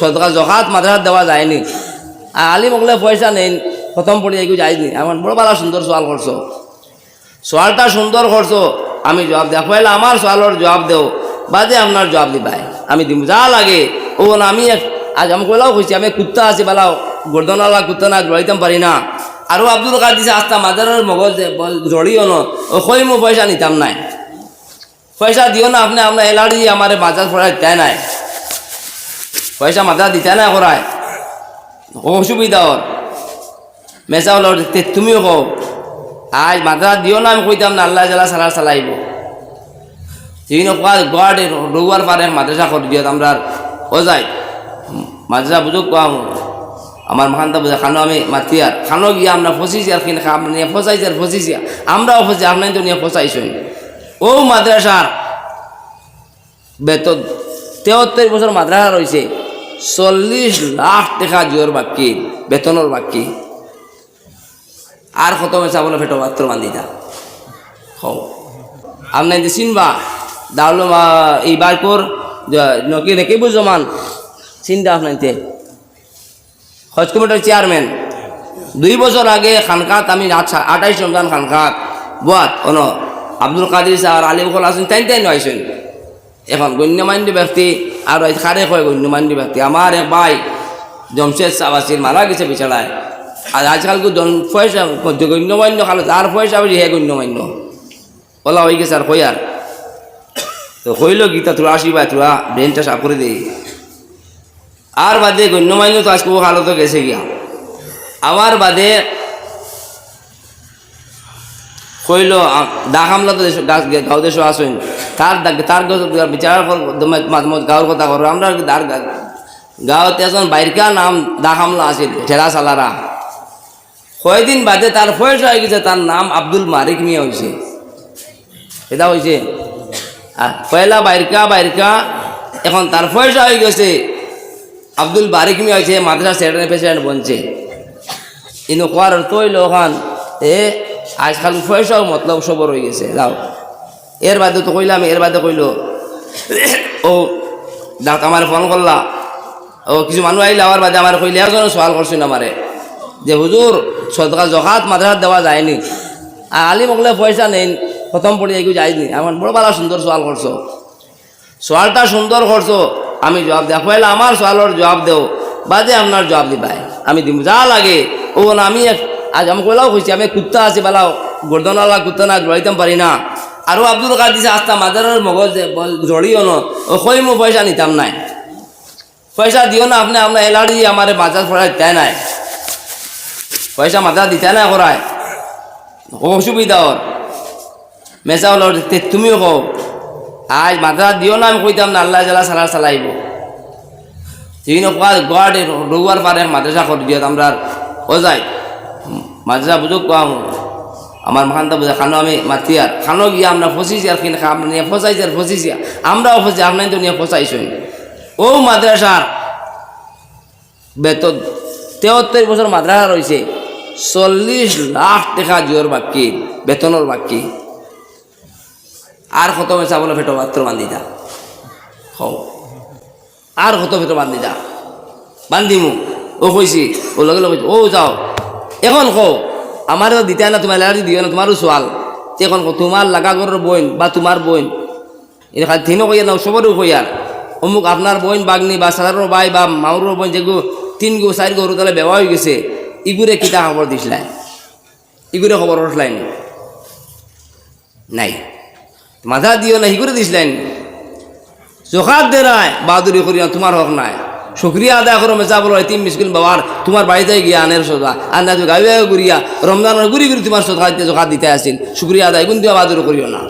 সদকা জকাত মাদ্রাসা দেওয়া যায়নি। আর আলিম ওগুলো পয়সা নেই প্রথম পড়ে এগুলো যায়নি। আমার বড় ভালো সুন্দর সোয়াল করছ সোয়ালটা সুন্দর করছ আমি জবাব দেওয়া পয়লা আমার সোয়ালের জবাব দেও। বাদে আপনার জবাব দিবাই। আমি দিব যা লাগে। ও আমি আজ আমি কইলাও কইছি আমি কুত্তা আছি বেলা গর্দনওয়ালা কুত্তা না জড়াইতাম পারি না। আৰু আব্দুল কাদ দিছে আস্তা মাদারের মগজ জড়িও ন ও কই মো পয়সা নিতাম নাই। পয়সা দিও না, আপনি আপনার এলার্জি আমার বাজার পড়ায় দেয় নাই। পয়সা মাথা দিতে না করায় অসুবিধা ওর মেসা হল তুমিও কও আজ মাথা দিও না, আমি কইতাম না, আল্লাহ জ্বালা সালা চালাইব। যিনি গড রোয়ার পারে মাদ্রাসা করে দিও আমরা ও যাই মাদ্রাসা বুঝুক কম আমার মাখানটা বুঝে খানো আমি মাতি আর খানো গিয়ে আমরা ফসিছি আর কিনে আমরা নিয়ে ফসাইছি আর ফসিছি আমরাও ফসি আপনার তো নিয়ে ফসাইছেন ও মাদ্রাসার বেতন তেহত্তর বছর মাদ্রাসা রয়েছে চল্লিশ লাখ টাকা জিওর বাকি বেতনের বাকি। আর কত মেসা বলে ফেটো মাত্র বান্ধিতা হও আপনি চিনবা দাউলো এই বাইকর নকি রেখে বুঝমান চিন্তা আপনাইতে হজ কমিটির চেয়ারম্যান দুই বছর আগে খানকাত, আমি আঠাইশ রমজান খানকাত বুয়াত অন, আব্দুল কাদির স্যার আলী বকল আসেন তাই তাই নয়ছেন এখন গণ্যমান্য ব্যক্তি আর ওই খারে কয় গণ্যমান্য ব্যক্তি আমার এক ভাই জমশেদ আছিল মারা গেছে বিছানায়। আর আজকাল পয়সা গণ্যমান্য খালো, তার পয়সা বলি হে গণ্যমান্য। ওলা হয়ে গেছে আর কই আর? তো হইল গীতা তোরা আসিবা, তোরা ব্রেনটা সাফ করে দেই আর বাদে গণ্যমান্য তো আজকে ও হালত গেছে গিয়া। আমার বাদে কইল দা হামলা তো গাঁও দেশ আসেন তার তার বিচার গাঁর কথা করো আমরা তার গাঁৱত এজন বাইরকা নাম দা হামলা আছিল ঠেলা চালারা কয়দিন বাদে তার বয়স হয়ে গেছে, তার নাম আব্দুল মারিক মিয়া হয়েছে এটা হয়েছে আর পয়লা বাইরকা বাইরকা, এখন তার পয়সা হয়ে গেছে, আব্দুল বারিক মিয়া হয়েছে মাদ্রাসা সেক্রেটারি প্রেসিডেন্ট বনছে। ইনো কোয়ার তৈল ওখান, এ আজকাল পয়সাও মতলব সবর হয়ে গেছে, যাও। এর বাদে তো কইলাম, এর বাদে কইল, ও ডাক আমার ফোন করলা, ও কিছু মানুষ আইলে আমার বাদে আমার কইলে একজন সওয়াল করছিল আমারে, যে হুজুর, সদকা জকাত মাদ্রাসা দেওয়া যায়নি। আর আলি ওগুলো পয়সা নেই প্রথম পড়ে এগুলো যায়নি আমার বড় ভালো সুন্দর সওয়াল করছ। সোয়ালটা সুন্দর করছ, আমি জবাব দেওয়া পয়লা আমার সোয়ালের জবাব দেও, বাদে আপনার জবাব দিবাই। আমি দিব যা লাগে, ও আমি এক- আজ আমি কইলাও কইছি আমি কুত্তা আছি বেলা গর্দনওয়ালা কুত্তা না জড়াইতাম পারি না। আৰু আব্দুল কাদ দিছে আস্তা মাদারের মগজ জড়িও ন ও মো পয়সা নিতাম নাই। পয়সা দিও না, আপনি আপনার এলার্জি আমার বাজার পড়ায় দেয় নাই। পয়সা মাথা দিতে না করায় অসুবিধা ওর মেসা হল তুমিও কও। আজ মাথা দিও না, আমি কইতাম না, আল্লাহ জ্বালা সালা চালাইব। যিনি গড রোয়ার পারে মাদ্রাসা করে দিও আমরা ও যাই মাদ্রাসা বুঝুক কম। আমার মাখানটা বুঝে খানো আমি মাতি আর খানো গিয়ে আমরা ফসিছি আর কিনে আমরা নিয়ে ফসাইছি আর ফসিছি আমরাও ফসি আপনার তো নিয়ে ফসাইছেন ও মাদ্রাসার বেতন, তেহত্তর বছর মাদ্রাসা রয়েছে চল্লিশ লাখ টাকা জিওর বাকি, বেতনের বাকি। আর কত মেসা বলে ফেটো মাত্র বান্ধি যা হও। আর কত ফেটো বান্ধি যা বান্ধিমু ও কইছি, ও লগে লগে ও যাও। এখন কও আমার দিতে না তোমার এলার্জি দিও না তোমারও সোয়াল এখন কও, তোমার লাগা ঘরের বোন বা তোমার বইন এটা খালি তিনও কইয়া না সবরও কইয়ার অমুক আপনার বইন বাগনি বা সাধারণ বাই বা মাউরের বোন যেগুলো তিন গো চার গরু তাহলে বেওয়া হয়ে গেছে ইগুরে কিতা খবর দিছিলাই? ইগুরে খবর উঠলাই নাই। মাথা দিও না হিগুরে দিছিলেন জোখাত দে নাই করি না তোমার হক নাই। শুক্রিয়া আদায় করো মেজা বলো তিন মিসকিল বাবার তোমার বাড়িতে গিয়া আনের সোজা। আর না গাইবে ঘুরিয়া রমজানের ঘুরি ঘুরি তোমার সোজা দিতে জোখাত দিতে আসিল। শুক্রিয়া আদায় কিন্তু বাহাদুরি করিও না।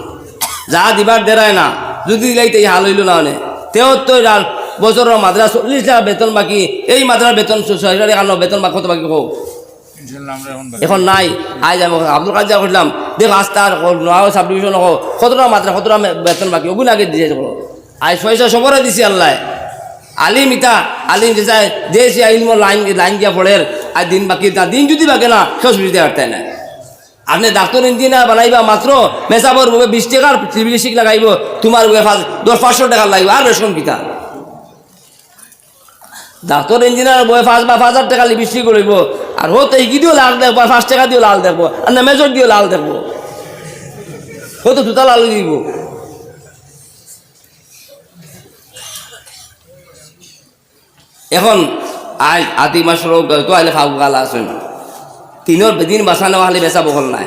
যা দিবার দেরায় না যদি গাইতে হাল হইল না মানে তেহত্তর ডাল বছরের মাদ্রা চল্লিশ টাকা বেতন বাকি এই মাদ্রার বেতন কারণ বেতন বা কত বাকি হোক এখন নাই। আজ আমি আব্দুল কাজা করলাম দেখ আস্তার সাব ডিভিশন হোক কতটা মাত্রা কতটা বেতন বাকি ওগুলো আগে দিয়ে যাব আজ পয়সা সবরে দিছি আল্লাহ। আলিম ইতা, আলিম যে চাই, যে সে আইন লাইন লাইন দিয়া পড়ে আর দিন বাকি না, দিন যদি বাকি না কেউ সুবিধা হারতে না। আপনি ডাক্তার ইঞ্জিনিয়ার বানাইবা মাত্র, মেসাবর বুকে বিশ টাকার চিকিৎসিক লাগাইব, তোমার বুকে দশ পাঁচশো টাকা লাগবে, আর রেশন কিতা? ডাক্তার ইঞ্জিনিয়ার বই পাঁচ বা পাঁচ হাজার টাকা লিপস্টিক করব, আর হতো কি দিও লাল দেখব পাঁচ টাকা দিও লাল দেখব, আর না মেজর দিও লাল দেখব। হতো দুটা লাল দিব। এখন আজ আদি মাসর তো আইলে ফাউ গালা আছেন তিনের দিন বাঁচানো হলে বেচা বহল নাই।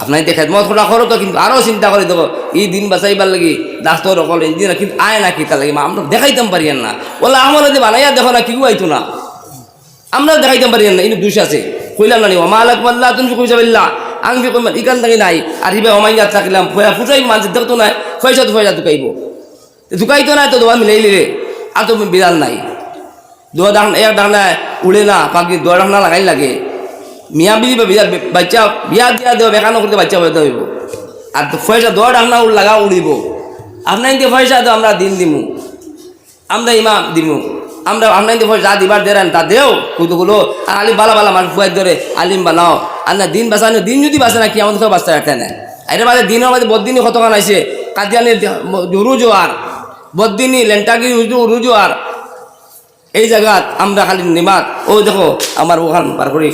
আপনার দেখে মত খোলা করো তো, কিন্তু আরও চিন্তা করে দেবো এই দিন বাঁচাইবার লাগি ডাক্তার অকল ইঞ্জিনিয়ার কিন্তু আয় না কি তার লাগি আমরা দেখাইতাম পারি না বলে আমার যদি বানাইয়া দেখো না কিউ আইতো না। আমরা দেখাইতাম পারি না ইনি দুষ আছে। কইলাম না নি ওমালাক মাল্লা তুমি কই যাবিল্লা আং ফি কইমান ইকান থাকি নাই। আর হিবে অমাইয়া থাকিলাম ফয়া ফুটাই মানুষ দেখতো না পয়সা তো পয়সা ঢুকাইব। ঢুকাইতো না তো দোয়া মিলাইলি রে আর তো বিড়াল নাই। দোয়া ডাক এক ডাকনা উড়ে না পাখি দোয়া ডাকনা লাগাই লাগে। মিয়া বিবি বা বিয়া বাচ্চা, বিয়া দিয়া দেব বেকানো করতে বাচ্চা হইতে হইব আর পয়সা দোয়া উড় লাগা উড়িব। আপনার ইন্দি পয়সা তো আমরা দিন দিমু। আমরা ইমাম দিমু। আমরা আমরা ইন্দি পয়সা দিবার দেন তা দেও। কুতুগুলো আর আলিম বালা বালা মানুষ ফুয়াই ধরে আলিম বানাও। আর না দিন বাঁচানো দিন যদি বাঁচে না কি আমাদের সব বাঁচতে রাখতে না এটা মাঝে দিনের মাঝে বদিনী কতক্ষণ আছে কাদিয়ানির আর বদিনী লেন্টাগি রুজু আর এই জায়গাত আমরা খালি নিমাত। ও দেখো আমার ওখান পার করি